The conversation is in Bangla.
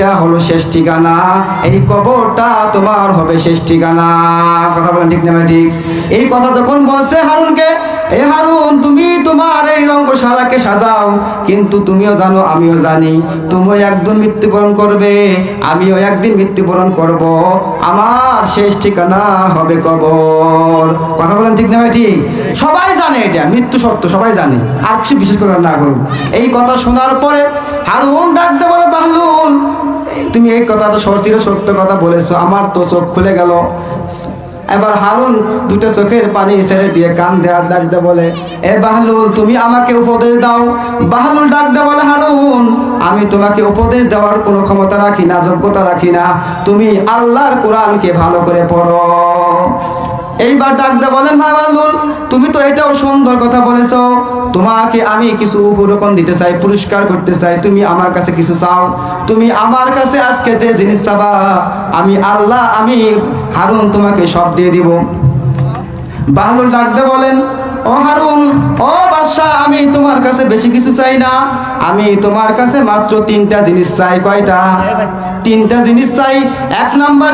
এইটা হলো শেষ ঠিকানা। এই কবরটা তোমার হবে শেষ ঠিকানা। কথা বলেন ঠিক না ঠিক? এই কথা যখন বলছে হারুনকে, এ হারুন, তুমি তোমার এই রঙ্গশালাকে সাজাও। কিন্তু তুমিও জানো, আমিও জানি, তুমিও একদিন মৃত্যুবরণ করবে, আমিও একদিন মৃত্যুবরণ করব। আমার শেষ ঠিকানা হবে কবর। কথা বলেন ঠিক না ঠিক? সবাই জানে এটা, মৃত্যু সত্য সবাই জানে। আর কিছু বিশেষ করে না করুন। এই কথা শোনার পরে হারুন ডাকতে বলে বাহলুল তুমি এই কথা তো সরচির সত্য কথা বলেছ, আমার তো চোখ খুলে গেল। এবার হারুন দুটো চোখের পানি ছেড়ে দিয়ে কান দেওয়ার ডাকতে বলে, এ বাহলুল, তুমি আমাকে উপদেশ দাও। বাহলুল ডাকতে বলে, হারুন, আমি তোমাকে উপদেশ দেওয়ার কোনো ক্ষমতা রাখি না, যোগ্যতা রাখি না। তুমি আল্লাহর কোরআনকে ভালো করে পড়ো। এইবার ডাকতে বলেন, ভাই বাহলুল তুমি তো এটাও সুন্দর কথা বলেছ। তোমাকে আমি কিছু উপরকম দিতে চাই, পুরস্কার করতে চাই। তুমি আমার কাছে কিছু চাও। তুমি আমার কাছে আজকে যে জিনিস চাবা, আমি আল্লাহ, আমি হারুন তোমাকে সব দিয়ে দিব। বাহলুল ডাকতে বলেন, ও হারুন, ও বাদশাহ, আমি তোমার কাছে বেশি কিছু চাই না। আমি তোমার কাছে মাত্র তিনটা জিনিস চাই। কয়টা? তিনটা জিনিস চাই। এক নাম্বার